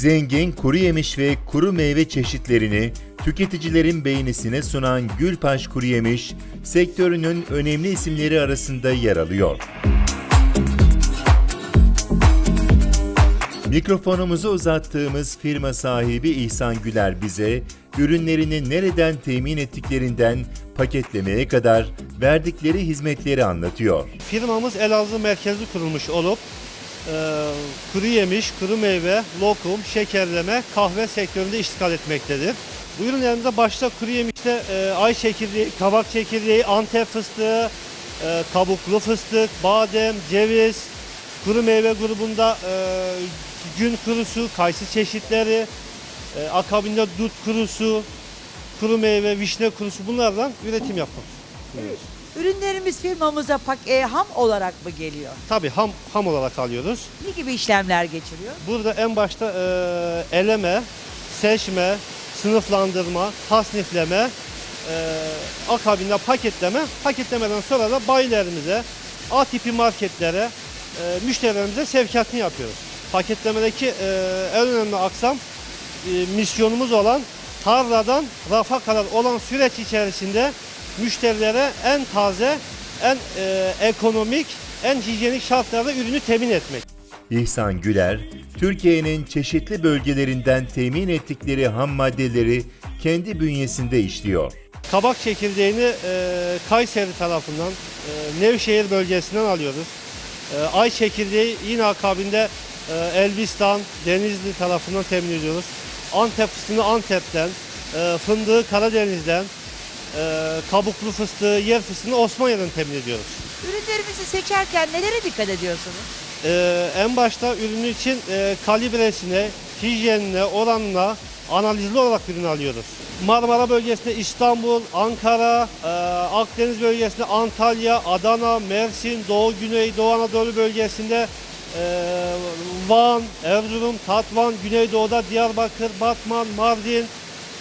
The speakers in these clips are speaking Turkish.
Zengin kuru yemiş ve kuru meyve çeşitlerini tüketicilerin beğenisine sunan Gülpaş Kuru Yemiş, sektörünün önemli isimleri arasında yer alıyor. Mikrofonumuzu uzattığımız firma sahibi İhsan Güler bize ürünlerini nereden temin ettiklerinden paketlemeye kadar verdikleri hizmetleri anlatıyor. Firmamız Elazığ merkezli kurulmuş olup e, kuru yemiş, kuru meyve, lokum, şekerleme, kahve sektöründe iştikal etmektedir. Bu ürünlerimizde başta kuru yemişte e, ay çekirdeği, kabak çekirdeği, antep fıstığı, e, kabuklu fıstık, badem, ceviz, kuru meyve grubunda e, gün kurusu, kayısı çeşitleri, e, akabinde dut kurusu, kuru meyve, vişne kurusu bunlardan üretim yapmak. Ürünlerimiz firmamıza pak e, ham olarak mı geliyor? Tabii ham, ham olarak alıyoruz. Ne gibi işlemler geçiriyor? Burada en başta e, eleme, seçme, sınıflandırma, tasnifleme, e, akabinde paketleme, paketlemeden sonra da bayilerimize, A tipi marketlere, e, müşterilerimize sevkiyatını yapıyoruz. Paketlemedeki e, en önemli aksam e, misyonumuz olan tarladan rafa kadar olan süreç içerisinde müşterilere en taze, en e, ekonomik, en hijyenik şartlarda ürünü temin etmek. İhsan Güler, Türkiye'nin çeşitli bölgelerinden temin ettikleri ham maddeleri kendi bünyesinde işliyor. Kabak çekirdeğini e, Kayseri tarafından, e, Nevşehir bölgesinden alıyoruz. E, ay çekirdeği yine akabinde e, Elbistan, Denizli tarafından temin ediyoruz. Antep fıstığını Antep'ten, e, fındığı Karadeniz'den, e, kabuklu fıstığı, yer fıstığını Osmanya'dan temin ediyoruz. Ürünlerimizi seçerken nelere dikkat ediyorsunuz? Ee, en başta ürünü için e, kalibresine, hijyenine, oranına analizli olarak ürün alıyoruz. Marmara bölgesinde İstanbul, Ankara, e, Akdeniz bölgesinde Antalya, Adana, Mersin, Doğu Güney, Doğu Anadolu bölgesinde e, Van, Erzurum, Tatvan, Güneydoğu'da Diyarbakır, Batman, Mardin,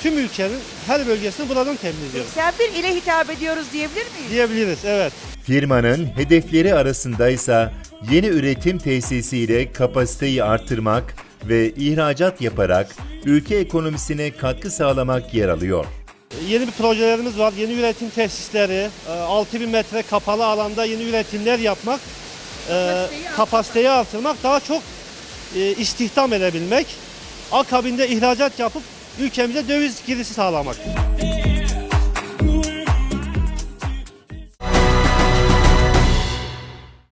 tüm ülkenin her bölgesini buradan temin ediyoruz. 81 ile hitap ediyoruz diyebilir miyiz? Diyebiliriz, evet. Firmanın hedefleri arasındaysa yeni üretim tesisiyle kapasiteyi artırmak ve ihracat yaparak ülke ekonomisine katkı sağlamak yer alıyor. Yeni bir projelerimiz var. Yeni üretim tesisleri, e, 6000 metre kapalı alanda yeni üretimler yapmak, e, Kapasiteyi kapasiteyi artırmak, daha çok e, istihdam edebilmek, akabinde ihracat yapıp ülkemize döviz girişi sağlamak.